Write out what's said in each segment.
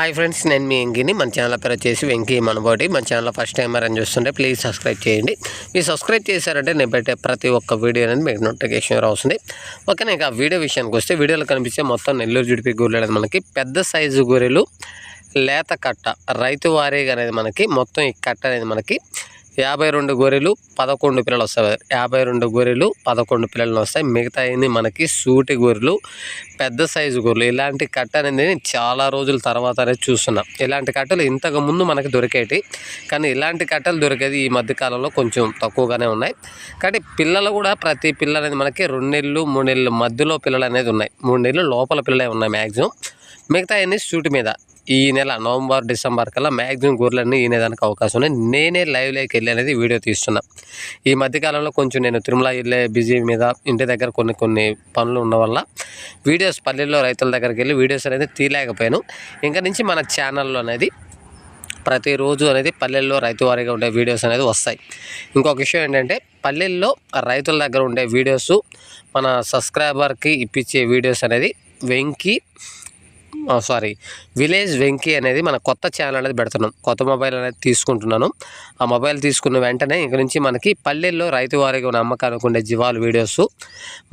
Hi friends నేను మీ వెంకీని మన channel పేరు వచ్చేసి వెంకీ మనబోటి. మన ఛానల్ ఫస్ట్ టైం అని చూస్తుంటే ప్లీజ్ సబ్స్క్రైబ్ చేయండి. మీరు సబ్స్క్రైబ్ చేశారంటే నేను పెట్టే ప్రతి ఒక్క వీడియో అనేది మీకు నోటిఫికేషన్ వస్తుంది ఓకే ఇక ఆ వీడియో విషయానికి వస్తే వీడియోలో కనిపించే మొత్తం నెల్లూరు జుడిపి గొర్రెలు అనేది మనకి పెద్ద సైజు గొర్రెలు లేత కట్ట రైతు వారీగా అనేది మనకి మొత్తం ఈ కట్ట అనేది మనకి యాభై రెండు గొర్రెలు పదకొండు పిల్లలు వస్తాయి. యాభై రెండు గొర్రెలు పదకొండు పిల్లలు వస్తాయి. మిగతా అయింది మనకి సూటి గొర్రెలు పెద్ద సైజు గొర్రెలు. ఇలాంటి కట్ట అనేది నేను చాలా రోజుల తర్వాత అనేది చూస్తున్నాం. ఇలాంటి కట్టలు ఇంతకు ముందు మనకి దొరికేటి. కానీ ఇలాంటి కట్టలు దొరికేది ఈ మధ్యకాలంలో కొంచెం తక్కువగానే ఉన్నాయి. కానీ పిల్లలు కూడా ప్రతి పిల్ల అనేది మనకి రెండు నెలలు మూడు నెలలు మధ్యలో పిల్లలు అనేది ఉన్నాయి. మూడు నెలలు లోపల పిల్లలే ఉన్నాయి మ్యాక్సిమం మిగతా అన్ని సూటి మీద. ఈ నెల నవంబర్ డిసెంబర్ కల్లా మ్యాక్సిమం గొర్రెలన్నీ ఈనేదానికి అవకాశం ఉంది నేనే లైవ్లోకి వెళ్ళి అనేది వీడియో తీస్తున్నా. ఈ మధ్యకాలంలో కొంచెం నేను తిరుమల వెళ్ళే బిజీ మీద ఇంటి దగ్గర కొన్ని కొన్ని పనులు ఉన్న వల్ల వీడియోస్ పల్లెల్లో రైతుల దగ్గరికి వెళ్ళి వీడియోస్ అనేది తీయలేకపోయాను. ఇంకా నుంచి మన ఛానల్లో అనేది ప్రతిరోజు అనేది పల్లెల్లో రైతు వారీగా ఉండే వీడియోస్ అనేది వస్తాయి. ఇంకొక విషయం ఏంటంటే పల్లెల్లో రైతుల దగ్గర ఉండే వీడియోస్ మన సబ్స్క్రైబర్కి ఇప్పించే వీడియోస్ అనేది వెంకి సారీ. విలేజ్ వెంకీ అనేది మన కొత్త ఛానల్ అనేది పెడుతున్నాం. కొత్త మొబైల్ అనేది తీసుకుంటున్నాను. ఆ మొబైల్ తీసుకున్న వెంటనే ఇక నుంచి మనకి పల్లెల్లో రైతు వారికి ఉన్న అమ్మకానికి ఉండే జీవాలు వీడియోస్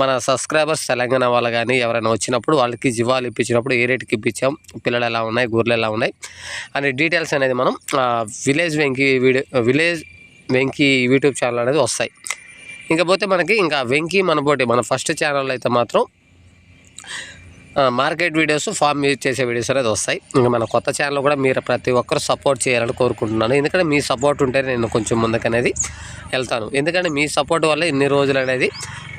మన సబ్స్క్రైబర్స్ తెలంగాణ వాళ్ళు కానీ ఎవరైనా వచ్చినప్పుడు వాళ్ళకి జీవాలు ఇప్పించినప్పుడు ఏ రేటుకి ఇప్పించాం పిల్లలు ఎలా ఉన్నాయి గొర్రెలు ఎలా ఉన్నాయి అనే డీటెయిల్స్ అనేది మనం village Venky video village Venky YouTube channel అనేది వస్తాయి. ఇంకా పోతే మనకి ఇంకా వెంకీ మనబోటి మన ఫస్ట్ ఛానల్ అయితే మాత్రం మార్కెట్ వీడియోస్ ఫామ్ యూజ్ చేసే వీడియోస్ అనేది వస్తాయి. ఇంకా మన కొత్త ఛానల్ కూడా మీరు ప్రతి ఒక్కరు సపోర్ట్ చేయాలని కోరుకుంటున్నాను. ఎందుకంటే మీ సపోర్ట్ ఉంటే నేను కొంచెం ముందుకనేది వెళ్తాను. ఎందుకంటే మీ సపోర్ట్ వల్ల ఇన్ని రోజులు అనేది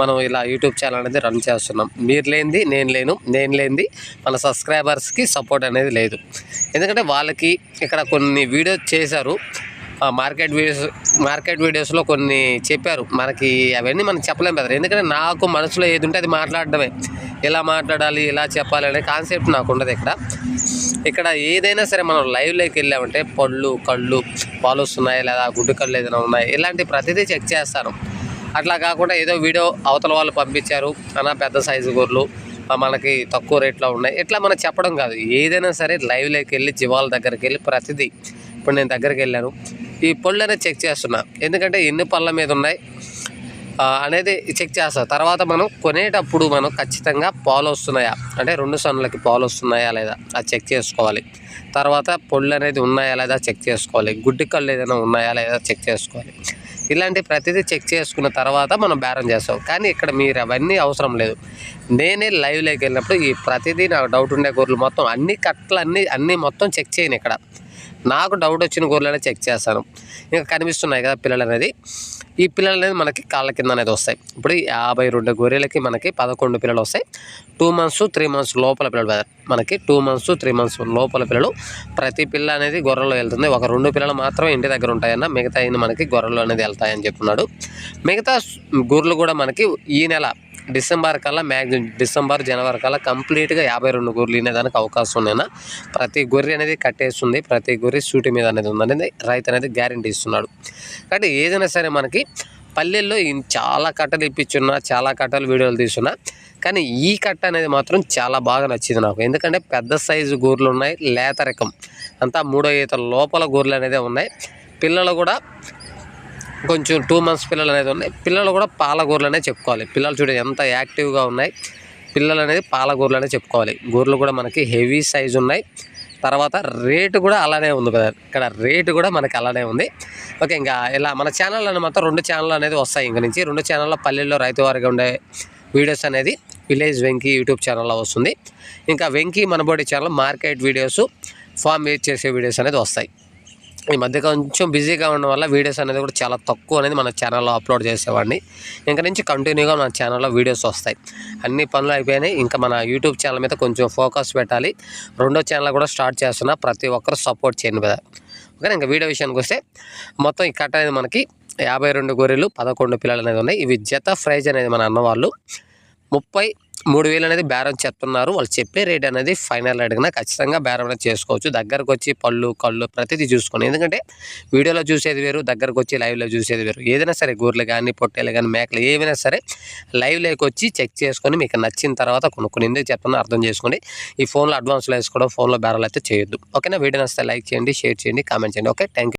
మనం ఇలా యూట్యూబ్ ఛానల్ అనేది రన్ చేస్తున్నాం. మీరు లేనిది నేను లేను నేను లేనిది మన సబ్స్క్రైబర్స్కి సపోర్ట్ అనేది లేదు. ఎందుకంటే వాళ్ళకి ఇక్కడ కొన్ని వీడియోస్ చేశారు. మార్కెట్ వీడియోస్ మార్కెట్ వీడియోస్లో కొన్ని చెప్పారు. మనకి అవన్నీ మనం చెప్పలేం కదా ఎందుకంటే నాకు మనసులో ఏది ఉంటే అది మాట్లాడడమే. ఎలా మాట్లాడాలి ఎలా చెప్పాలి అనే కాన్సెప్ట్ నాకు ఉండదు ఇక్కడ. ఇక్కడ ఏదైనా సరే మనం లైవ్లోకి వెళ్ళామంటే పళ్ళు కళ్ళు పాలు వస్తున్నాయి లేదా గుడ్డు కళ్ళు ఏదైనా ఉన్నాయి? ఇలాంటి ప్రతిదీ చెక్ చేస్తాను. అట్లా కాకుండా ఏదో వీడియో అవతల వాళ్ళు పంపించారు. అన్న పెద్ద సైజు గొర్రెలు మనకి తక్కువ రేట్లో ఉన్నాయి. ఇట్లా మనం చెప్పడం కాదు. ఏదైనా సరే లైవ్లోకి వెళ్ళి జీవాల దగ్గరికి వెళ్ళి ప్రతిదీ. ఇప్పుడు నేను దగ్గరికి వెళ్ళాను. ఈ పళ్ళు అనేది చెక్ చేస్తున్నా. ఎందుకంటే ఎన్ని పళ్ళ మీద ఉన్నాయి? అనేది చెక్ చేస్తా. తర్వాత మనం కొనేటప్పుడు మనం ఖచ్చితంగా పాలు వస్తున్నాయా? అంటే రెండు సన్నులకి పాలు వస్తున్నాయా లేదా? అది చెక్ చేసుకోవాలి. తర్వాత పొళ్ళు అనేది ఉన్నాయా లేదా చెక్ చేసుకోవాలి. గుడ్డి కళ్ళు ఏదైనా ఉన్నాయా లేదా చెక్ చేసుకోవాలి. ఇలాంటి ప్రతిదీ చెక్ చేసుకున్న తర్వాత మనం బేరం చేస్తాం. కానీ ఇక్కడ మీరు అవన్నీ అవసరం లేదు. నేనే లైవ్లోకి వెళ్ళినప్పుడు ఈ ప్రతిదీ నాకు డౌట్ ఉండే గొర్రెలు మొత్తం అన్ని కట్టలు అన్నీ అన్నీ మొత్తం చెక్ చేయను ఇక్కడ. నాకు డౌట్ వచ్చిన గొర్రెలనే చెక్ చేస్తాను. ఇంకా కనిపిస్తున్నాయి కదా పిల్లలు అనేది ఈ పిల్లలు అనేది మనకి కాళ్ళ కింద అనేది వస్తాయి. ఇప్పుడు యాభై రెండు గొర్రెలకి మనకి పదకొండు పిల్లలు వస్తాయి. టూ మంత్స్ త్రీ మంత్స్ లోపల పిల్లలు మనకి టూ మంత్స్ త్రీ మంత్స్ లోపల పిల్లలు ప్రతి పిల్ల అనేది గొర్రెలో వెళ్తుంది. ఒక రెండు పిల్లలు మాత్రం ఇంటి దగ్గర ఉంటాయన్న మిగతా అయిన మనకి గొర్రెలు అనేది వెళ్తాయని చెప్తున్నాడు. మిగతా గొర్రెలు కూడా మనకి ఈ నెల డిసెంబర్ కల్లా మ్యాక్సిమం డిసెంబర్ జనవరి కల్లా కంప్లీట్గా యాభై రెండు గొర్రెలు ఇనేదానికి అవకాశం ఉన్నాయన్న ప్రతి గొర్రె అనేది కట్టేస్తుంది ప్రతి గొర్రె సూటి మీద అనేది ఉందనేది రైతు అనేది గ్యారంటీ ఇస్తున్నాడు. కాబట్టి ఏదైనా సరే మనకి పల్లెల్లో చాలా కట్టలు ఇప్పించున్నా చాలా కట్టలు వీడియోలు తీస్తున్నా కానీ ఈ కట్ట అనేది మాత్రం చాలా బాగా నచ్చింది నాకు. ఎందుకంటే పెద్ద సైజు గొర్రెలు ఉన్నాయి లేత రకం. అంతా మూడో ఈత లోపల గొర్రెలు అనేది ఉన్నాయి. పిల్లలు కూడా కొంచెం టూ మంత్స్ పిల్లలు అనేది ఉన్నాయి. పిల్లలు కూడా పాలగూరలు అనేది చెప్పుకోవాలి. పిల్లలు చూడండి ఎంత యాక్టివ్గా ఉన్నాయి. పిల్లలు అనేది పాల అనేది చెప్పుకోవాలి. గూర్లు కూడా మనకి హెవీ సైజు ఉన్నాయి. తర్వాత రేటు కూడా అలానే ఉంది కదా. ఇక్కడ రేటు కూడా మనకి అలానే ఉంది. ఓకే ఇంకా ఇలా మన ఛానల్ అని మాత్రం రెండు ఛానల్ అనేది వస్తాయి ఇంక నుంచి. రెండు ఛానల్లో పల్లెల్లో రైతు వారిగా ఉండే వీడియోస్ అనేది విలేజ్ వెంకీ యూట్యూబ్ ఛానల్లో వస్తుంది. ఇంకా Venky మనబోడి channel market videos farm use చేసే వీడియోస్ అనేది వస్తాయి. ఈ మధ్య కొంచెం బిజీగా ఉండడం వల్ల వీడియోస్ అనేది కూడా చాలా తక్కువ అనేది మన ఛానల్లో అప్లోడ్ చేసేవాడిని. ఇంకా నుంచి కంటిన్యూగా మన ఛానల్లో వీడియోస్ వస్తాయి. అన్ని పనులు అయిపోయినాయి. ఇంకా మన యూట్యూబ్ ఛానల్ మీద కొంచెం ఫోకస్ పెట్టాలి. రెండో ఛానల్ కూడా స్టార్ట్ చేస్తున్నా. ప్రతి ఒక్కరు సపోర్ట్ చేయండి కదా ఓకే ఇంకా వీడియో విషయానికి వస్తే మొత్తం ఈ కట్ట అనేది మనకి యాభై రెండు గొర్రెలు పదకొండు పిల్లలు అనేది ఉన్నాయి. ఇవి జత ప్రైజ్ అనేది మన అన్నవాళ్ళు. ముప్పై మూడు వేలు అనేది బేరం చెప్తున్నారు. వాళ్ళు చెప్పే రేట్ అనేది ఫైనల్ అడిగినా ఖచ్చితంగా బేరం అనేది చేసుకోవచ్చు. దగ్గరకు వచ్చి పళ్ళు కళ్ళు ప్రతిదీ చూసుకొని ఎందుకంటే వీడియోలో చూసేది వేరు దగ్గరకు వచ్చి లైవ్లో చూసేది వేరు. ఏదైనా సరే గూర్లు కానీ పొట్టేలు కానీ మేకలు ఏమైనా సరే లైవ్లోకి వచ్చి చెక్ చేసుకొని మీకు నచ్చిన తర్వాత కొనుక్కుని ఎందుకు చెప్తున్నా అర్థం చేసుకోండి. ఈ ఫోన్లో అడ్వాన్స్లో వేసుకోవడం ఫోన్లో బేరాలు అయితే చేయొద్దు. ఓకేనా? వీడియో నచ్చితే లైక్ చేయండి షేర్ చేయండి కామెంట్ చేయండి. ఓకే? Thank you